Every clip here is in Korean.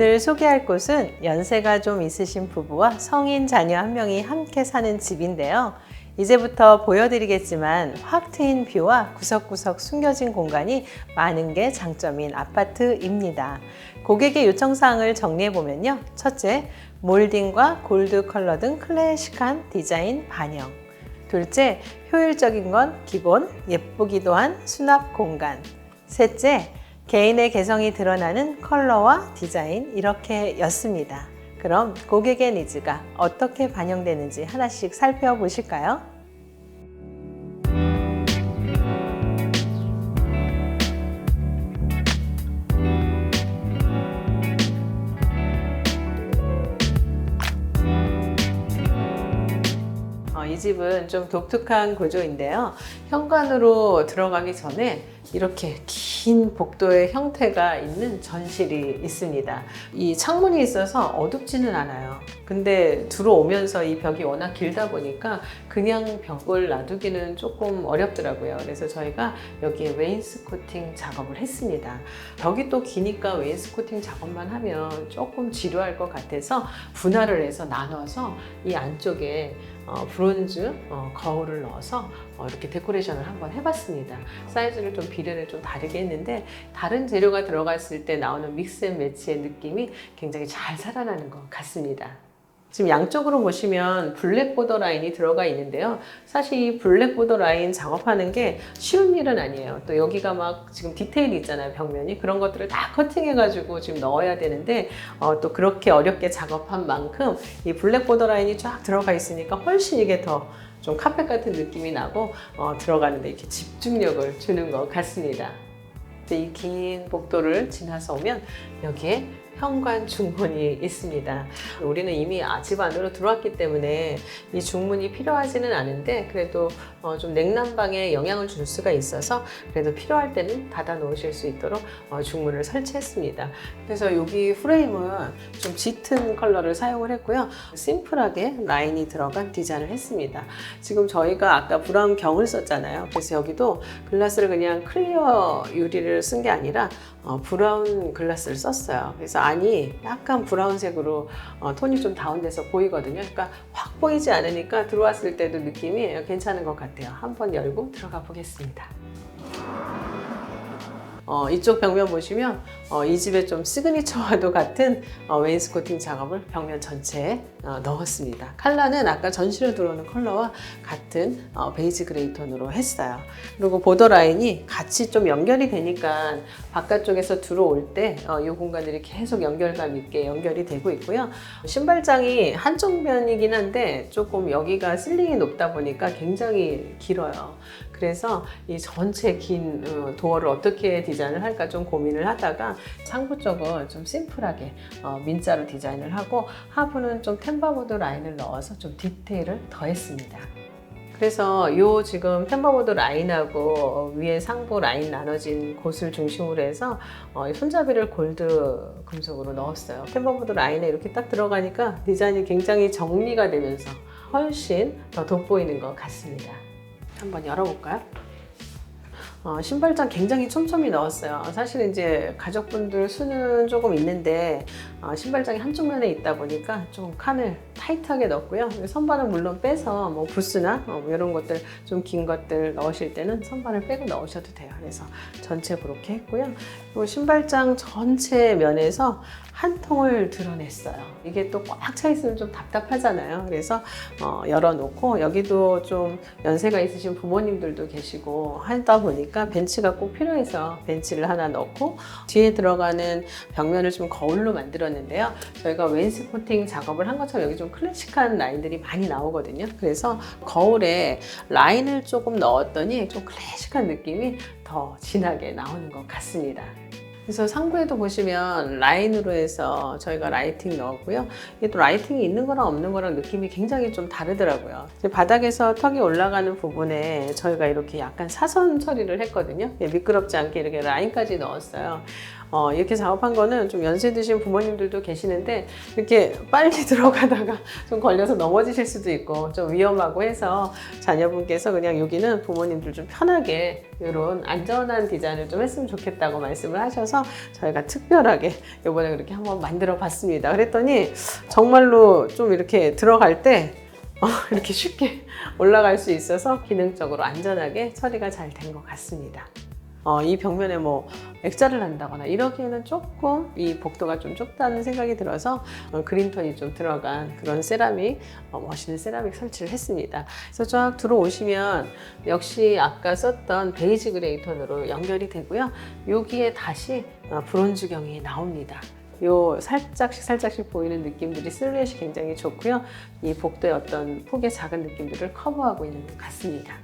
오늘 소개할 곳은 연세가 좀 있으신 부부와 성인 자녀 한 명이 함께 사는 집인데요. 이제부터 보여드리겠지만 확 트인 뷰와 구석구석 숨겨진 공간이 많은 게 장점인 아파트입니다. 고객의 요청사항을 정리해보면요. 첫째, 몰딩과 골드 컬러 등 클래식한 디자인 반영. 둘째, 효율적인 건 기본, 예쁘기도 한 수납 공간. 셋째, 개인의 개성이 드러나는 컬러와 디자인 이렇게였습니다. 그럼 고객의 니즈가 어떻게 반영되는지 하나씩 살펴보실까요? 어, 이 집은 좀 독특한 구조인데요. 현관으로 들어가기 전에 이렇게 긴 복도의 형태가 있는 전실이 있습니다. 이 창문이 있어서 어둡지는 않아요. 근데 들어오면서 이 벽이 워낙 길다 보니까 그냥 벽을 놔두기는 조금 어렵더라고요. 그래서 저희가 여기에 웨인스코팅 작업을 했습니다. 벽이 또 기니까 웨인스코팅 작업만 하면 조금 지루할 것 같아서 분할을 해서 나눠서 이 안쪽에 어, 브론즈 어, 거울을 넣어서 어, 이렇게 데코레이션을 한번 해봤습니다. 사이즈를 좀 비례를 좀 다르게 했는데 다른 재료가 들어갔을 때 나오는 믹스 앤 매치의 느낌이 굉장히 잘 살아나는 것 같습니다. 지금 양쪽으로 보시면 블랙 보더 라인이 들어가 있는데요. 사실 이 블랙 보더 라인 작업하는 게 쉬운 일은 아니에요. 또 여기가 막 지금 디테일이 있잖아요. 벽면이. 그런 것들을 다 커팅해가지고 지금 넣어야 되는데 어, 또 그렇게 어렵게 작업한 만큼 이 블랙 보더 라인이 쫙 들어가 있으니까 훨씬 이게 더 좀 카펫 같은 느낌이 나고 어, 들어가는데 이렇게 집중력을 주는 것 같습니다. 이 긴 복도를 지나서 오면 여기에 현관 중문이 있습니다. 우리는 이미 아, 집 안으로 들어왔기 때문에 이 중문이 필요하지는 않은데 그래도 어, 좀 냉난방에 영향을 줄 수가 있어서 그래도 필요할 때는 닫아 놓으실 수 있도록 어, 중문을 설치했습니다. 그래서 여기 프레임은 좀 짙은 컬러를 사용을 했고요. 심플하게 라인이 들어간 디자인을 했습니다. 지금 저희가 아까 브라운 경을 썼잖아요. 그래서 여기도 글라스를 그냥 클리어 유리를 쓴 게 아니라 어, 브라운 글라스를 썼어요. 그래서 안이 약간 브라운색으로 어, 톤이 좀 다운돼서 보이거든요. 그러니까 확 보이지 않으니까 들어왔을 때도 느낌이 괜찮은 것 같아요. 한번 열고 들어가 보겠습니다. 어, 이쪽 벽면 보시면 어, 이 집의 좀 시그니처와도 같은 어, 웨인스코팅 작업을 벽면 전체에 어, 넣었습니다. 컬러는 아까 전시로 들어오는 컬러와 같은 어, 베이지 그레이 톤으로 했어요. 그리고 보더 라인이 같이 좀 연결이 되니까 바깥쪽에서 들어올 때이 공간들이 계속 연결감 있게 연결이 되고 있고요. 신발장이 한쪽 면이긴 한데 조금 여기가 실링이 높다 보니까 굉장히 길어요. 그래서 이 전체 긴 어, 도어를 어떻게 디자인을 할까 좀 고민을 하다가 상부 쪽은 좀 심플하게 어, 민자로 디자인을 하고 하부는 좀 템바보드 라인을 넣어서 좀 디테일을 더했습니다. 그래서 요 지금 템버보드 라인하고 위에 상부 라인 나눠진 곳을 중심으로 해서 어, 이 손잡이를 골드 금속으로 넣었어요. 템버보드 라인에 이렇게 딱 들어가니까 디자인이 굉장히 정리가 되면서 훨씬 더 돋보이는 것 같습니다. 한번 열어볼까요? 어, 신발장 굉장히 촘촘히 넣었어요. 사실 이제 가족분들 수는 조금 있는데 어, 신발장이 한쪽 면에 있다 보니까 좀 칸을 타이트하게 넣었고요. 선반은 물론 빼서 뭐 부스나 어, 뭐 이런 것들 좀 긴 것들 넣으실 때는 선반을 빼고 넣으셔도 돼요. 그래서 전체 그렇게 했고요. 그리고 신발장 전체 면에서 한 통을 드러냈어요. 이게 또 꽉 차 있으면 좀 답답하잖아요. 그래서 어, 열어놓고 여기도 좀 연세가 있으신 부모님들도 계시고 하다 보니까 벤치가 꼭 필요해서 벤치를 하나 넣고 뒤에 들어가는 벽면을 좀 거울로 만들었는데요. 저희가 웨인스코팅 작업을 한 것처럼 여기 좀 클래식한 라인들이 많이 나오거든요. 그래서 거울에 라인을 조금 넣었더니 좀 클래식한 느낌이 더 진하게 나오는 것 같습니다. 그래서 상부에도 보시면 라인으로 해서 저희가 라이팅 넣었고요. 이게 또 라이팅이 있는 거랑 없는 거랑 느낌이 굉장히 좀 다르더라고요. 바닥에서 턱이 올라가는 부분에 저희가 이렇게 약간 사선 처리를 했거든요. 예, 미끄럽지 않게 이렇게 라인까지 넣었어요. 어, 이렇게 작업한 거는 좀 연세 드신 부모님들도 계시는데 이렇게 빨리 들어가다가 좀 걸려서 넘어지실 수도 있고 좀 위험하고 해서 자녀분께서 그냥 여기는 부모님들 좀 편하게 이런 안전한 디자인을 좀 했으면 좋겠다고 말씀을 하셔서 저희가 특별하게 이번에 그렇게 한번 만들어 봤습니다. 그랬더니 정말로 좀 이렇게 들어갈 때 어, 이렇게 쉽게 올라갈 수 있어서 기능적으로 안전하게 처리가 잘 된 것 같습니다. 어, 이 벽면에 뭐 액자를 한다거나 이러기에는 조금 이 복도가 좀 좁다는 생각이 들어서 어, 그린톤이 좀 들어간 그런 세라믹 어, 멋있는 세라믹 설치를 했습니다. 그래서 쫙 들어오시면 역시 아까 썼던 베이지 그레이 톤으로 연결이 되고요. 여기에 다시 어, 브론즈경이 나옵니다. 요 살짝씩 살짝씩 보이는 느낌들이 실루엣이 굉장히 좋고요. 이 복도의 어떤 폭의 작은 느낌들을 커버하고 있는 것 같습니다.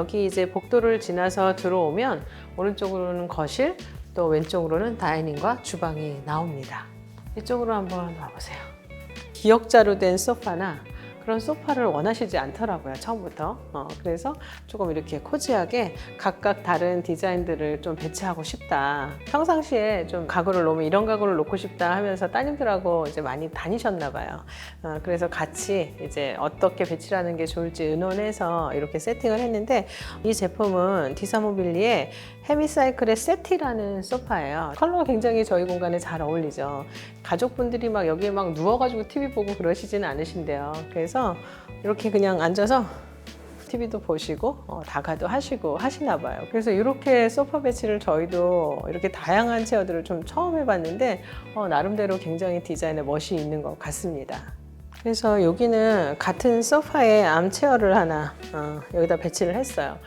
여기 이제 복도를 지나서 들어오면 오른쪽으로는 거실, 또 왼쪽으로는 다이닝과 주방이 나옵니다. 이쪽으로 한번 와보세요. 기역자로 된 소파나 그런 소파를 원하시지 않더라고요, 처음부터. 어, 그래서 조금 이렇게 코지하게 각각 다른 디자인들을 좀 배치하고 싶다. 평상시에 좀 가구를 놓으면 이런 가구를 놓고 싶다 하면서 따님들하고 이제 많이 다니셨나 봐요. 어, 그래서 같이 이제 어떻게 배치를 하는 게 좋을지 의논해서 이렇게 세팅을 했는데 이 제품은 디사모빌리의 헤미사이클의 세티라는 소파예요. 컬러가 굉장히 저희 공간에 잘 어울리죠. 가족분들이 막 여기에 막 누워가지고 TV 보고 그러시지는 않으신데요. 그래서 이렇게 그냥 앉아서 TV도 보시고 어, 다가도 하시고 하시나 봐요. 그래서 이렇게 소파 배치를 저희도 이렇게 다양한 체어들을 좀 처음 해봤는데 어, 나름대로 굉장히 디자인에 멋이 있는 것 같습니다. 그래서 여기는 같은 소파에 암체어를 하나 어, 여기다 배치를 했어요.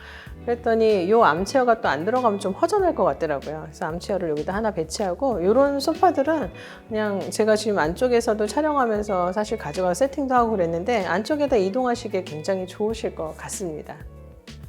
그랬더니 이 암체어가 또 안 들어가면 좀 허전할 것 같더라고요. 그래서 암체어를 여기다 하나 배치하고 이런 소파들은 그냥 제가 지금 안쪽에서도 촬영하면서 사실 가져가 세팅도 하고 그랬는데 안쪽에다 이동하시기에 굉장히 좋으실 것 같습니다.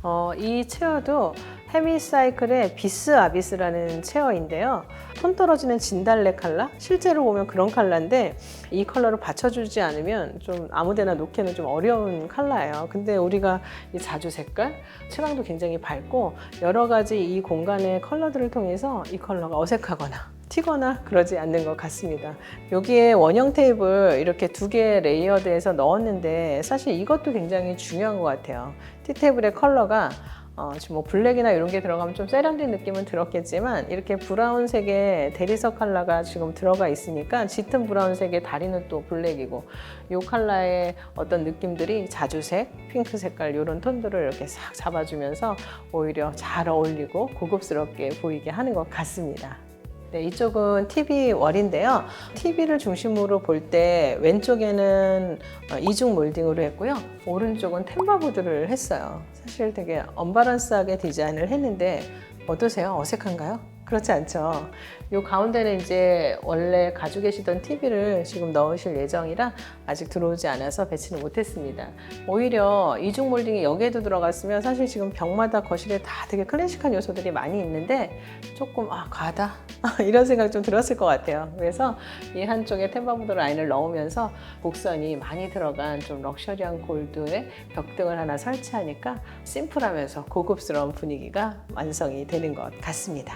어, 이 체어도 헤미사이클의 비스 아비스라는 체어인데요. 톤 떨어지는 진달래 컬러? 실제로 보면 그런 컬러인데 이 컬러를 받쳐주지 않으면 좀 아무데나 놓기는 좀 어려운 컬러예요. 근데 우리가 이 자주 색깔, 채광도 굉장히 밝고 여러 가지 이 공간의 컬러들을 통해서 이 컬러가 어색하거나 튀거나 그러지 않는 것 같습니다. 여기에 원형 테이블 이렇게 두 개 레이어드해서 넣었는데 사실 이것도 굉장히 중요한 것 같아요. 티 테이블의 컬러가 어, 지금 뭐 블랙이나 이런 게 들어가면 좀 세련된 느낌은 들었겠지만 이렇게 브라운색의 대리석 컬러가 지금 들어가 있으니까 짙은 브라운색의 다리는 또 블랙이고 이 컬러의 어떤 느낌들이 자주색, 핑크 색깔 이런 톤들을 이렇게 싹 잡아주면서 오히려 잘 어울리고 고급스럽게 보이게 하는 것 같습니다. 네, 이쪽은 TV 월인데요. TV를 중심으로 볼 때 왼쪽에는 어, 이중 몰딩으로 했고요. 오른쪽은 템바보드를 했어요. 사실 되게 언바란스하게 디자인을 했는데 어떠세요? 어색한가요? 그렇지 않죠. 이 가운데는 이제 원래 가지고 계시던 TV를 지금 넣으실 예정이라 아직 들어오지 않아서 배치는 못했습니다. 오히려 이중 몰딩이 여기에도 들어갔으면 사실 지금 벽마다 거실에 다 되게 클래식한 요소들이 많이 있는데 조금 아 과하다 이런 생각 좀 들었을 것 같아요. 그래서 이 한쪽에 템바보드 라인을 넣으면서 곡선이 많이 들어간 좀 럭셔리한 골드의 벽등을 하나 설치하니까 심플하면서 고급스러운 분위기가 완성이 되는 것 같습니다.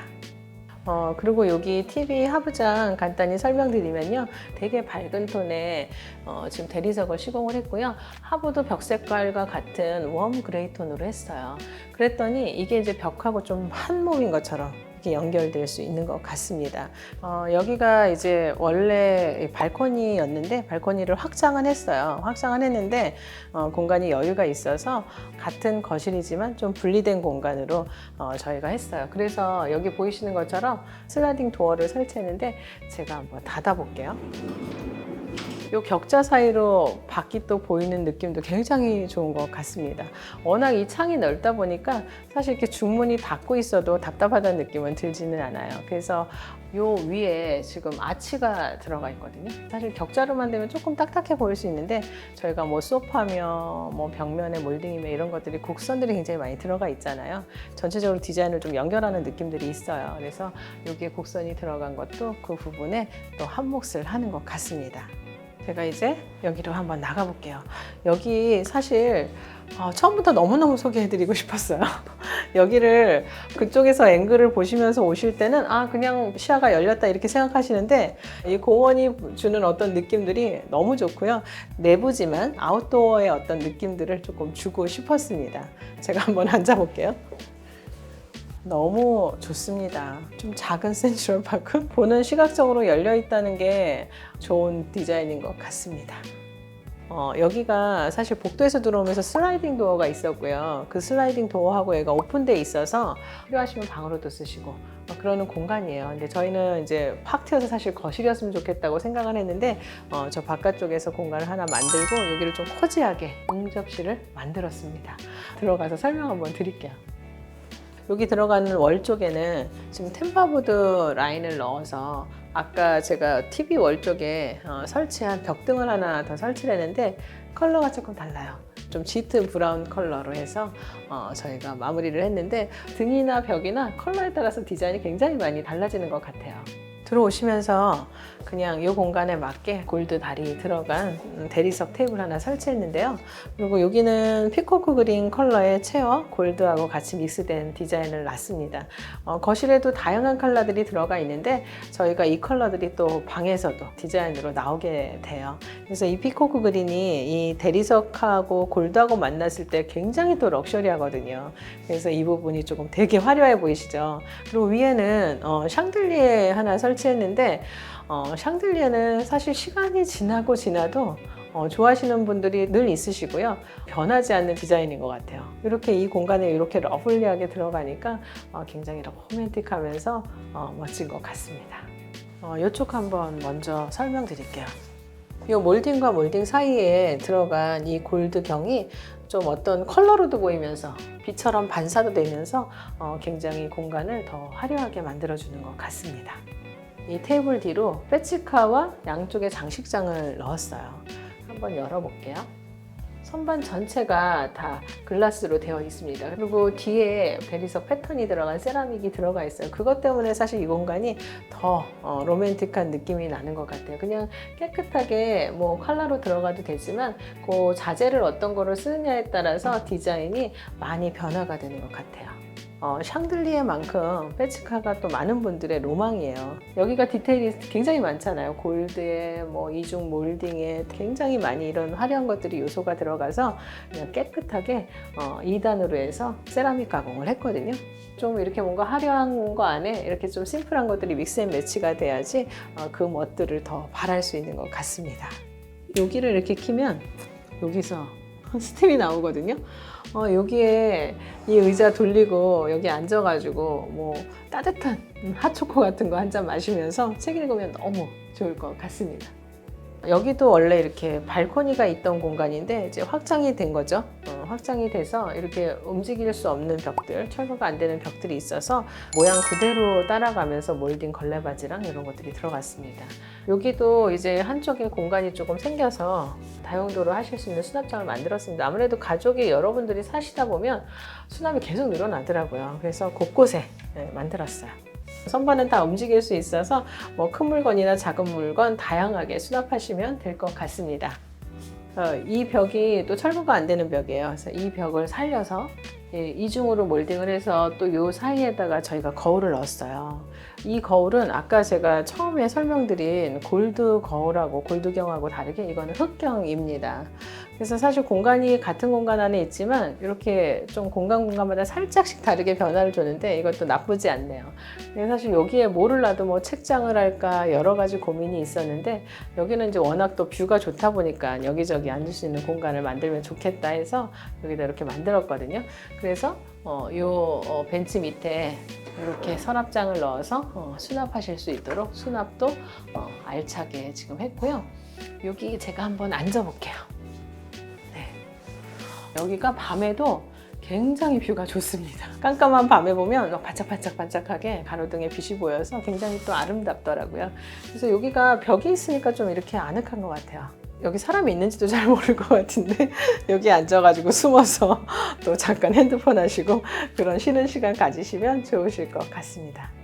어, 그리고 여기 TV 하부장 간단히 설명드리면요. 되게 밝은 톤의 어, 지금 대리석을 시공을 했고요. 하부도 벽 색깔과 같은 웜 그레이 톤으로 했어요. 그랬더니 이게 이제 벽하고 좀 한 몸인 것처럼 이렇게 연결될 수 있는 것 같습니다. 어, 여기가 이제 원래 발코니였는데 발코니를 확장은 했어요. 확장은 했는데 어, 공간이 여유가 있어서 같은 거실이지만 좀 분리된 공간으로 어, 저희가 했어요. 그래서 여기 보이시는 것처럼 슬라이딩 도어를 설치했는데 제가 한번 닫아 볼게요. 요 격자 사이로 밖이 또 보이는 느낌도 굉장히 좋은 것 같습니다. 워낙 이 창이 넓다 보니까 사실 이렇게 중문이 닫고 있어도 답답하다는 느낌은 들지는 않아요. 그래서 요 위에 지금 아치가 들어가 있거든요. 사실 격자로만 되면 조금 딱딱해 보일 수 있는데 저희가 뭐 소파며 뭐 벽면에 몰딩이며 이런 것들이 곡선들이 굉장히 많이 들어가 있잖아요. 전체적으로 디자인을 좀 연결하는 느낌들이 있어요. 그래서 여기에 곡선이 들어간 것도 그 부분에 또 한몫을 하는 것 같습니다. 제가 이제 여기로 한번 나가 볼게요. 여기 사실 어, 처음부터 너무너무 소개해드리고 싶었어요. 여기를 그쪽에서 앵글을 보시면서 오실 때는 아 그냥 시야가 열렸다 이렇게 생각하시는데 이 공원이 주는 어떤 느낌들이 너무 좋고요. 내부지만 아웃도어의 어떤 느낌들을 조금 주고 싶었습니다. 제가 한번 앉아볼게요. 너무 좋습니다. 좀 작은 센트럴 파크 보는 시각적으로 열려 있다는 게 좋은 디자인인 것 같습니다. 어, 여기가 사실 복도에서 들어오면서 슬라이딩 도어가 있었고요. 그 슬라이딩 도어하고 얘가 오픈돼 있어서 필요하시면 방으로도 쓰시고 어, 그러는 공간이에요. 근데 저희는 이제 팍 트여서 사실 거실이었으면 좋겠다고 생각을 했는데 어, 저 바깥쪽에서 공간을 하나 만들고 여기를 좀 코지하게 응접실을 만들었습니다. 들어가서 설명 한번 드릴게요. 여기 들어가는 월 쪽에는 지금 템파보드 라인을 넣어서 아까 제가 TV 월 쪽에 어, 설치한 벽등을 하나 더 설치를 했는데 컬러가 조금 달라요. 좀 짙은 브라운 컬러로 해서 어, 저희가 마무리를 했는데 등이나 벽이나 컬러에 따라서 디자인이 굉장히 많이 달라지는 것 같아요. 들어오시면서 그냥 이 공간에 맞게 골드 다리 들어간 음, 대리석 테이블 하나 설치했는데요. 그리고 여기는 피코크 그린 컬러의 체어 골드하고 같이 믹스된 디자인을 놨습니다. 어, 거실에도 다양한 컬러들이 들어가 있는데 저희가 이 컬러들이 또 방에서도 디자인으로 나오게 돼요. 그래서 이 피코크 그린이 이 대리석하고 골드하고 만났을 때 굉장히 또 럭셔리하거든요. 그래서 이 부분이 조금 되게 화려해 보이시죠. 그리고 위에는 어, 샹들리에 하나 설치했는데 어, 샹들리에는 사실 시간이 지나고 지나도 어, 좋아하시는 분들이 늘 있으시고요. 변하지 않는 디자인인 것 같아요. 이렇게 이 공간에 이렇게 러블리하게 들어가니까 어, 굉장히 로맨틱하면서 어, 멋진 것 같습니다. 어, 이쪽 한번 먼저 설명드릴게요. 이 몰딩과 몰딩 사이에 들어간 이 골드경이 좀 어떤 컬러로도 보이면서 빛처럼 반사도 되면서 어, 굉장히 공간을 더 화려하게 만들어주는 것 같습니다. 이 테이블 뒤로 빼치카와 양쪽에 장식장을 넣었어요. 한번 열어볼게요. 선반 전체가 다 글라스로 되어 있습니다. 그리고 뒤에 베리석 패턴이 들어간 세라믹이 들어가 있어요. 그것 때문에 사실 이 공간이 더 어, 로맨틱한 느낌이 나는 것 같아요. 그냥 깨끗하게 뭐 컬러로 들어가도 되지만 그 자재를 어떤 거를 쓰느냐에 따라서 디자인이 많이 변화가 되는 것 같아요. 어, 샹들리에만큼 빼치카가 또 많은 분들의 로망이에요. 여기가 디테일이 굉장히 많잖아요. 골드에 뭐 이중 몰딩에 굉장히 많이 이런 화려한 것들이 요소가 들어가서 그냥 깨끗하게 어, 2단으로 해서 세라믹 가공을 했거든요. 좀 이렇게 뭔가 화려한 거 안에 이렇게 좀 심플한 것들이 믹스앤 매치가 돼야지 어, 그 멋들을 더 바랄 수 있는 것 같습니다. 여기를 이렇게 키면 여기서 스팀이 나오거든요. 어, 여기에 이 의자 돌리고 여기 앉아가지고 뭐 따뜻한 핫초코 같은 거 한 잔 마시면서 책 읽으면 너무 좋을 것 같습니다. 여기도 원래 이렇게 발코니가 있던 공간인데 이제 확장이 된 거죠. 어, 확장이 돼서 이렇게 움직일 수 없는 벽들, 철거가 안 되는 벽들이 있어서 모양 그대로 따라가면서 몰딩 걸레바지랑 이런 것들이 들어갔습니다. 여기도 이제 한쪽에 공간이 조금 생겨서 다용도로 하실 수 있는 수납장을 만들었습니다. 아무래도 가족이 여러분들이 사시다 보면 수납이 계속 늘어나더라고요. 그래서 곳곳에 네, 만들었어요. 선반은 다 움직일 수 있어서 뭐 큰 물건이나 작은 물건 다양하게 수납하시면 될 것 같습니다. 어, 이 벽이 또 철거가 안 되는 벽이에요. 그래서 이 벽을 살려서 예, 이중으로 몰딩을 해서 또 요 사이에다가 저희가 거울을 넣었어요. 이 거울은 아까 제가 처음에 설명드린 골드 거울하고 골드경하고 다르게 이거는 흑경입니다. 그래서 사실 공간이 같은 공간 안에 있지만 이렇게 좀 공간 공간마다 살짝씩 다르게 변화를 주는데 이것도 나쁘지 않네요. 사실 여기에 뭐를 놔도 뭐 책장을 할까 여러 가지 고민이 있었는데 여기는 이제 워낙 또 뷰가 좋다 보니까 여기저기 앉을 수 있는 공간을 만들면 좋겠다 해서 여기다 이렇게 만들었거든요. 그래서 어, 요 어, 벤치 밑에 이렇게 서랍장을 넣어서 어, 수납하실 수 있도록 수납도 어, 알차게 지금 했고요. 여기 제가 한번 앉아볼게요. 네. 여기가 밤에도 굉장히 뷰가 좋습니다. 깜깜한 밤에 보면 막 반짝반짝반짝하게 가로등에 빛이 보여서 굉장히 또 아름답더라고요. 그래서 여기가 벽이 있으니까 좀 이렇게 아늑한 것 같아요. 여기 사람이 있는지도 잘 모를 것 같은데 여기 앉아가지고 숨어서 또 잠깐 핸드폰 하시고 그런 쉬는 시간 가지시면 좋으실 것 같습니다.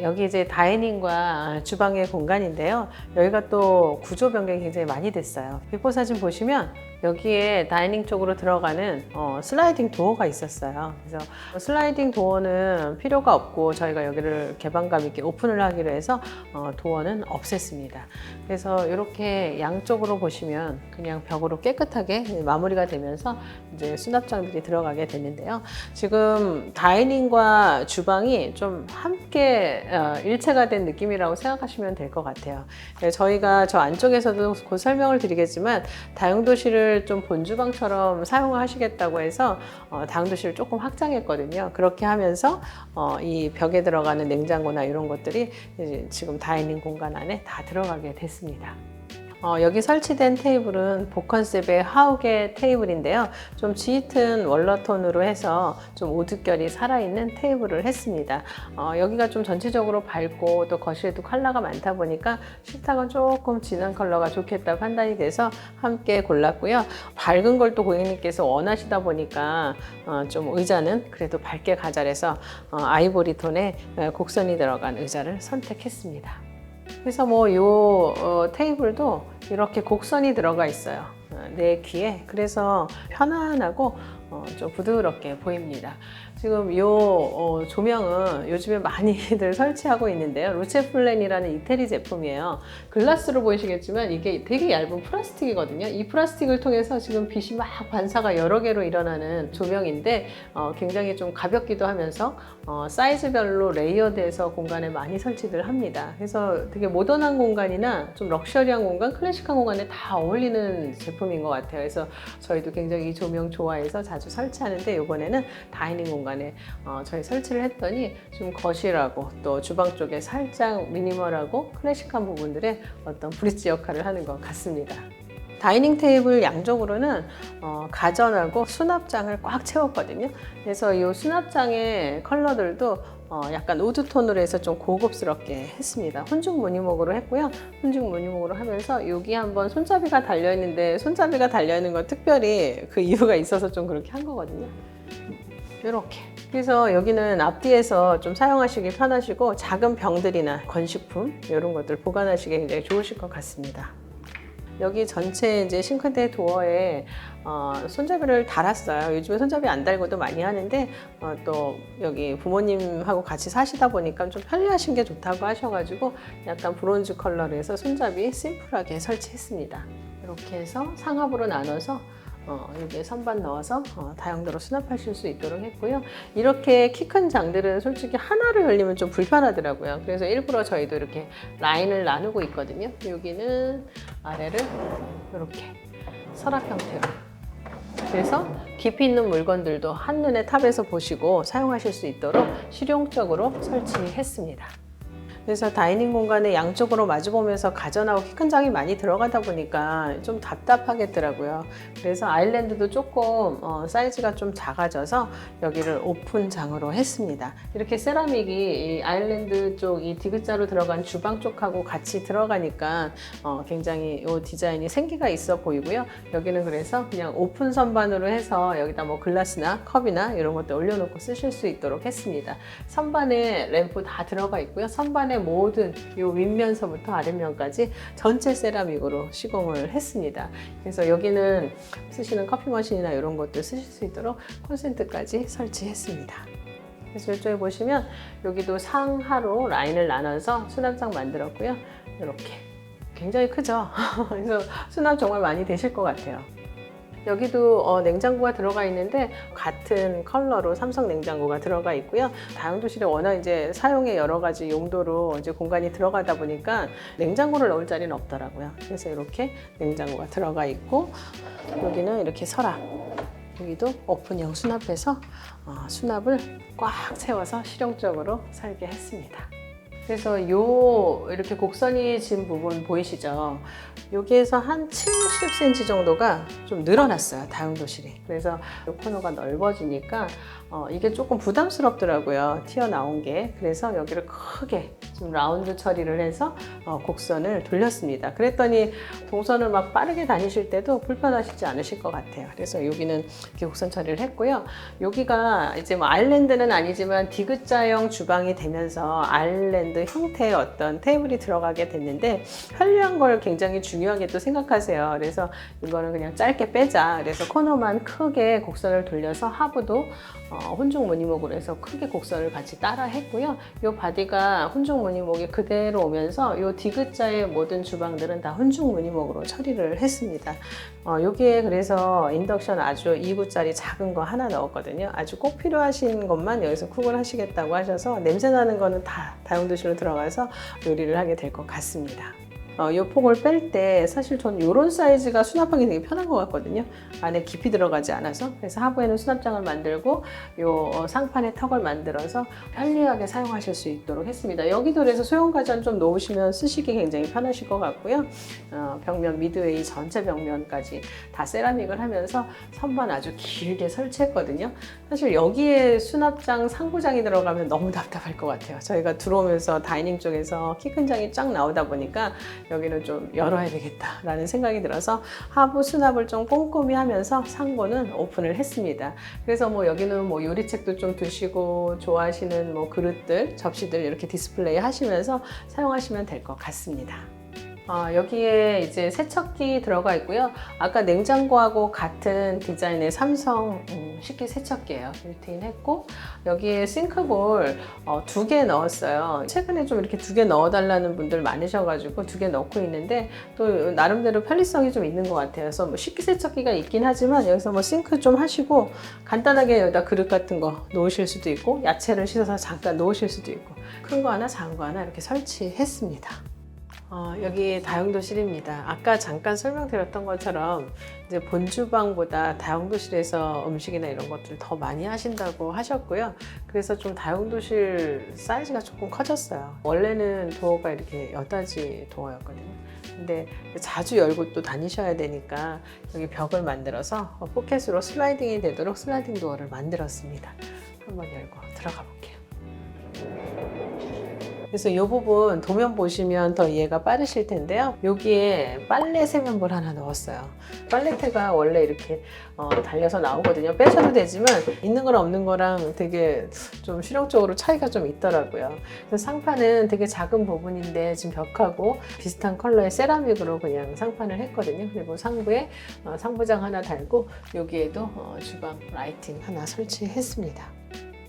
네, 여기 이제 다이닝과 주방의 공간인데요. 여기가 또 구조 변경이 굉장히 많이 됐어요. 비포 사진 보시면 여기에 다이닝 쪽으로 들어가는 어, 슬라이딩 도어가 있었어요. 그래서 슬라이딩 도어는 필요가 없고 저희가 여기를 개방감 있게 오픈을 하기로 해서 어, 도어는 없앴습니다. 그래서 이렇게 양쪽으로 보시면 그냥 벽으로 깨끗하게 마무리가 되면서 이제 수납장들이 들어가게 됐는데요. 지금 다이닝과 주방이 좀 함께 어, 일체가 된 느낌이라고 생각하시면 될 것 같아요. 네, 저희가 저 안쪽에서도 곧 설명을 드리겠지만 다용도실을 좀 본주방처럼 사용하시겠다고 해서 어, 다용도실을 조금 확장했거든요. 그렇게 하면서 어, 이 벽에 들어가는 냉장고나 이런 것들이 지금 다이닝 공간 안에 다 들어가게 됐습니다. 어, 여기 설치된 테이블은 복컨셉의 하우게 테이블인데요. 좀 짙은 월러톤으로 해서 좀 오드결이 살아있는 테이블을 했습니다. 어, 여기가 좀 전체적으로 밝고 또 거실에도 컬러가 많다 보니까 식탁은 조금 진한 컬러가 좋겠다 판단이 돼서 함께 골랐고요. 밝은 걸 또 고객님께서 원하시다 보니까 어, 좀 의자는 그래도 밝게 가잘해서 어, 아이보리 톤의 어, 곡선이 들어간 의자를 선택했습니다. 그래서 뭐 요 테이블도 이렇게 곡선이 들어가 있어요. 어, 내 귀에. 그래서 편안하고 어, 좀 부드럽게 보입니다. 지금 요 어, 조명은 요즘에 많이들 설치하고 있는데요. 루체플랜이라는 이태리 제품이에요. 글라스로 보이시겠지만 이게 되게 얇은 플라스틱이거든요. 이 플라스틱을 통해서 지금 빛이 막 반사가 여러 개로 일어나는 조명인데 어, 굉장히 좀 가볍기도 하면서 어, 사이즈별로 레이어드해서 공간에 많이 설치들 합니다. 그래서 되게 모던한 공간이나 좀 럭셔리한 공간, 클래식한 공간에 다 어울리는 제품인 것 같아요. 그래서 저희도 굉장히 이 조명 좋아해서 자주 설치하는데 이번에는 다이닝 공간 에 어, 저희 설치를 했더니 좀 거실하고 또 주방 쪽에 살짝 미니멀하고 클래식한 부분들의 어떤 브릿지 역할을 하는 것 같습니다. 다이닝 테이블 양쪽으로는 어, 가전하고 수납장을 꽉 채웠거든요. 그래서 이 수납장의 컬러들도 어, 약간 우드톤으로 해서 좀 고급스럽게 했습니다. 혼중 무늬목으로 했고요. 혼중 무늬목으로 하면서 여기 한번 손잡이가 달려있는데 손잡이가 달려있는 건 특별히 그 이유가 있어서 좀 그렇게 한 거거든요. 이렇게. 그래서 여기는 앞뒤에서 좀 사용하시기 편하시고 작은 병들이나 건식품 이런 것들 보관하시기 굉장히 좋으실 것 같습니다. 여기 전체 이제 싱크대 도어에 어, 손잡이를 달았어요. 요즘에 손잡이 안 달고도 많이 하는데 어, 또 여기 부모님하고 같이 사시다 보니까 좀 편리하신 게 좋다고 하셔가지고 약간 브론즈 컬러로 해서 손잡이 심플하게 설치했습니다. 이렇게 해서 상압으로 나눠서 어, 여기에 선반 넣어서 어, 다용도로 수납하실 수 있도록 했고요. 이렇게 키 큰 장들은 솔직히 하나를 열리면 좀 불편하더라고요. 그래서 일부러 저희도 이렇게 라인을 나누고 있거든요. 여기는 아래를 이렇게 서랍 형태로. 그래서 깊이 있는 물건들도 한눈에 탑에서 보시고 사용하실 수 있도록 실용적으로 설치했습니다. 그래서 다이닝 공간에 양쪽으로 마주보면서 가전하고 키 큰 장이 많이 들어가다 보니까 좀 답답하겠더라고요. 그래서 아일랜드도 조금 어, 사이즈가 좀 작아져서 여기를 오픈장으로 했습니다. 이렇게 세라믹이 이 아일랜드 쪽 이 디귿자로 들어간 주방 쪽하고 같이 들어가니까 어, 굉장히 이 디자인이 생기가 있어 보이고요. 여기는 그래서 그냥 오픈 선반으로 해서 여기다 뭐 글라스나 컵이나 이런 것들 올려놓고 쓰실 수 있도록 했습니다. 선반에 램프 다 들어가 있고요. 선반 에 모든 이 윗면서부터 아랫면까지 전체 세라믹으로 시공을 했습니다. 그래서 여기는 쓰시는 커피 머신이나 이런 것들 쓰실 수 있도록 콘센트까지 설치했습니다. 그래서 이쪽에 보시면 여기도 상하로 라인을 나눠서 수납장 만들었고요. 이렇게 굉장히 크죠? 그래서 수납 정말 많이 되실 것 같아요. 여기도 어, 냉장고가 들어가 있는데 같은 컬러로 삼성 냉장고가 들어가 있고요. 다용도실에 워낙 이제 사용의 여러 가지 용도로 이제 공간이 들어가다 보니까 냉장고를 넣을 자리는 없더라고요. 그래서 이렇게 냉장고가 들어가 있고 여기는 이렇게 서랍. 여기도 오픈형 수납해서 어, 수납을 꽉 채워서 실용적으로 살게 했습니다. 그래서 요 이렇게 곡선이 진 부분 보이시죠? 여기에서 한 70cm 정도가 좀 늘어났어요 다용도실이. 그래서 이 코너가 넓어지니까 어, 이게 조금 부담스럽더라고요 튀어나온 게. 그래서 여기를 크게 좀 라운드 처리를 해서 어, 곡선을 돌렸습니다. 그랬더니 동선을 막 빠르게 다니실 때도 불편하시지 않으실 것 같아요. 그래서 여기는 이렇게 곡선 처리를 했고요. 여기가 이제 뭐 아일랜드는 아니지만 디귿자형 주방이 되면서 아일랜드 형태의 어떤 테이블이 들어가게 됐는데 편리한 걸 굉장히 중요하게 또 생각하세요. 그래서 이거는 그냥 짧게 빼자. 그래서 코너만 크게 곡선을 돌려서 하부도 어, 혼종 무늬목으로 해서 크게 곡선을 같이 따라 했고요. 이 바디가 혼종 무늬목이 그대로 오면서 이 디귿자의 모든 주방들은 다 혼종 무늬목으로 처리를 했습니다. 어, 여기에 그래서 인덕션 아주 2구짜리 작은 거 하나 넣었거든요. 아주 꼭 필요하신 것만 여기서 쿡을 하시겠다고 하셔서 냄새 나는 거는 다 다용도실로 들어가서 요리를 하게 될 것 같습니다. 어, 이 폭을 뺄 때 사실 저는 이런 사이즈가 수납하기 되게 편한 것 같거든요. 안에 깊이 들어가지 않아서 그래서 하부에는 수납장을 만들고 이 상판에 턱을 만들어서 편리하게 사용하실 수 있도록 했습니다. 여기도 그래서 소형 가전 좀 놓으시면 쓰시기 굉장히 편하실 것 같고요. 어, 벽면 미드웨이 전체 벽면까지 다 세라믹을 하면서 선반 아주 길게 설치했거든요. 사실 여기에 수납장 상부장이 들어가면 너무 답답할 것 같아요. 저희가 들어오면서 다이닝 쪽에서 키 큰 장이 쫙 나오다 보니까 여기는 좀 열어야 되겠다라는 생각이 들어서 하부 수납을 좀 꼼꼼히 하면서 상부는 오픈을 했습니다. 그래서 뭐 여기는 뭐 요리책도 좀 두시고 좋아하시는 뭐 그릇들, 접시들 이렇게 디스플레이 하시면서 사용하시면 될 것 같습니다. 아, 여기에 이제 세척기 들어가 있고요. 아까 냉장고하고 같은 디자인의 삼성 음, 식기 세척기예요. 빌트인 했고 여기에 싱크볼 어, 두개 넣었어요. 최근에 좀 이렇게 두 개 넣어달라는 분들 많으셔가지고 두 개 넣고 있는데 또 나름대로 편리성이 좀 있는 것 같아요. 그래서 뭐 식기 세척기가 있긴 하지만 여기서 뭐 싱크 좀 하시고 간단하게 여기다 그릇 같은 거 놓으실 수도 있고 야채를 씻어서 잠깐 놓으실 수도 있고 큰 거 하나 작은 거 하나 이렇게 설치했습니다. 어, 여기 다용도실입니다. 아까 잠깐 설명드렸던 것처럼 이제 본주방보다 다용도실에서 음식이나 이런 것들 더 많이 하신다고 하셨고요. 그래서 좀 다용도실 사이즈가 조금 커졌어요. 원래는 도어가 이렇게 여닫이 도어였거든요. 근데 자주 열고 또 다니셔야 되니까 여기 벽을 만들어서 포켓으로 슬라이딩이 되도록 슬라이딩 도어를 만들었습니다. 한번 열고 들어가 볼게요. 그래서 이 부분 도면 보시면 더 이해가 빠르실 텐데요. 여기에 빨래 세면볼 하나 넣었어요. 빨래대가 원래 이렇게 어, 달려서 나오거든요. 빼셔도 되지만 있는 거랑 없는 거랑 되게 좀 실용적으로 차이가 좀 있더라고요. 그래서 상판은 되게 작은 부분인데 지금 벽하고 비슷한 컬러의 세라믹으로 그냥 상판을 했거든요. 그리고 상부에 어, 상부장 하나 달고 여기에도 어, 주방 라이팅 하나 설치했습니다.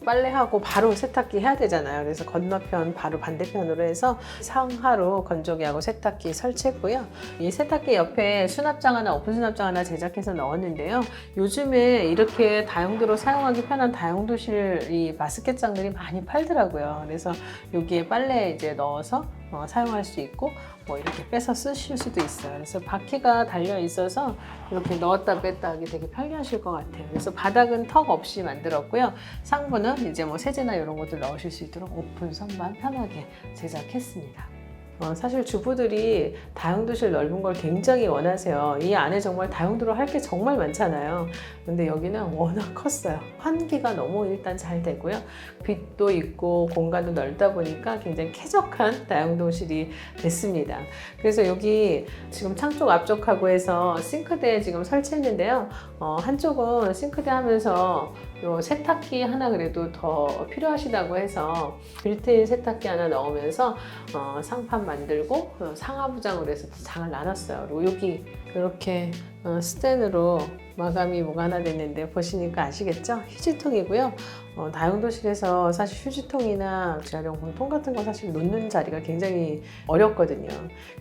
빨래하고 바로 세탁기 해야 되잖아요. 그래서 건너편 바로 반대편으로 해서 상하로 건조기하고 세탁기 설치했고요. 이 세탁기 옆에 수납장 하나, 오픈 수납장 하나 제작해서 넣었는데요. 요즘에 이렇게 다용도로 사용하기 편한 다용도실 이 바스켓장들이 많이 팔더라고요. 그래서 여기에 빨래 이제 넣어서 어, 사용할 수 있고 뭐 이렇게 빼서 쓰실 수도 있어요. 그래서 바퀴가 달려 있어서 이렇게 넣었다 뺐다 하기 되게 편리하실 것 같아요. 그래서 바닥은 턱 없이 만들었고요. 상부는 이제 뭐 세제나 이런 것들 넣으실 수 있도록 오픈 선반 편하게 제작했습니다. 어, 사실 주부들이 다용도실 넓은 걸 굉장히 원하세요. 이 안에 정말 다용도로 할 게 정말 많잖아요. 근데 여기는 워낙 컸어요. 환기가 너무 일단 잘 되고요. 빛도 있고 공간도 넓다 보니까 굉장히 쾌적한 다용도실이 됐습니다. 그래서 여기 지금 창쪽 앞쪽하고 해서 싱크대 지금 설치했는데요. 어, 한쪽은 싱크대 하면서 요 세탁기 하나 그래도 더 필요하시다고 해서 빌트인 세탁기 하나 넣으면서 어, 상판 만들고 어, 상하부장으로 해서 장을 나눴어요. 그리고 여기 이렇게 어, 스텐으로 마감이 뭐가 됐는데 보시니까 아시겠죠? 휴지통이고요. 어, 다용도실에서 사실 휴지통이나 재활용품 통 같은 거 사실 놓는 자리가 굉장히 어렵거든요.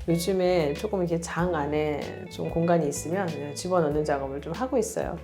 요즘에 조금 이렇게 장 안에 좀 공간이 있으면 집어넣는 작업을 좀 하고 있어요.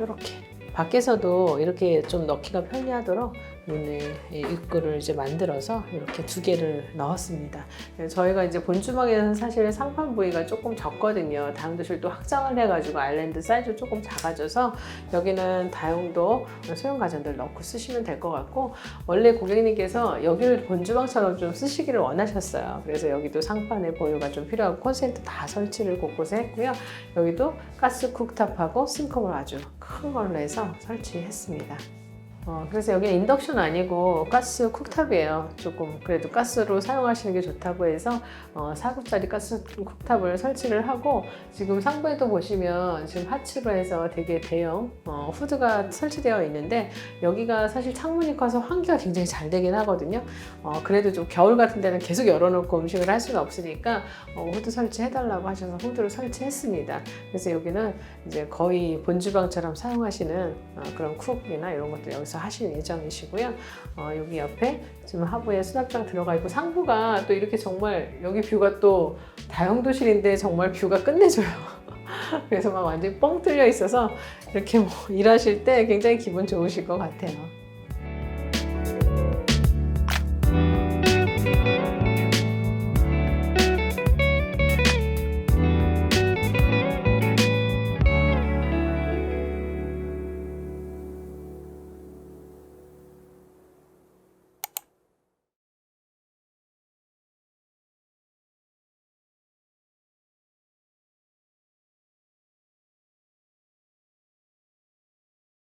이렇게. 밖에서도 이렇게 좀 넣기가 편리하도록 눈에 입구를 이제 만들어서 이렇게 두 개를 넣었습니다. 네, 저희가 이제 본 주방에는 사실 상판 부위가 조금 적거든요. 다용도실 도 확장을 해가지고 아일랜드 사이즈 조금 작아져서 여기는 다용도 소형 가전들 넣고 쓰시면 될 것 같고 원래 고객님께서 여기를 본 주방처럼 좀 쓰시기를 원하셨어요. 그래서 여기도 상판에 보유가 좀 필요하고 콘센트 다 설치를 곳곳에 했고요. 여기도 가스 쿡탑하고 싱크볼 아주 큰 걸로 해서 설치했습니다. 어, 그래서 여기는 인덕션 아니고 가스 쿡탑이에요. 조금 그래도 가스로 사용하시는 게 좋다고 해서 어, 4구짜리 가스 쿡탑을 설치를 하고 지금 상부에도 보시면 지금 하츠로 해서 되게 대형 어, 후드가 설치되어 있는데 여기가 사실 창문이 커서 환기가 굉장히 잘 되긴 하거든요. 어, 그래도 좀 겨울 같은 데는 계속 열어놓고 음식을 할 수는 없으니까 어, 후드 설치해달라고 하셔서 후드를 설치했습니다. 그래서 여기는 이제 거의 본주방처럼 사용하시는 어, 그런 쿡이나 이런 것들 여기 서 하실 예정이시고요. 어, 여기 옆에 지금 하부에 수납장 들어가 있고 상부가 또 이렇게 정말 여기 뷰가 또 다용도실인데 정말 뷰가 끝내줘요. 그래서 막 완전히 뻥 뚫려 있어서 이렇게 뭐 일하실 때 굉장히 기분 좋으실 것 같아요.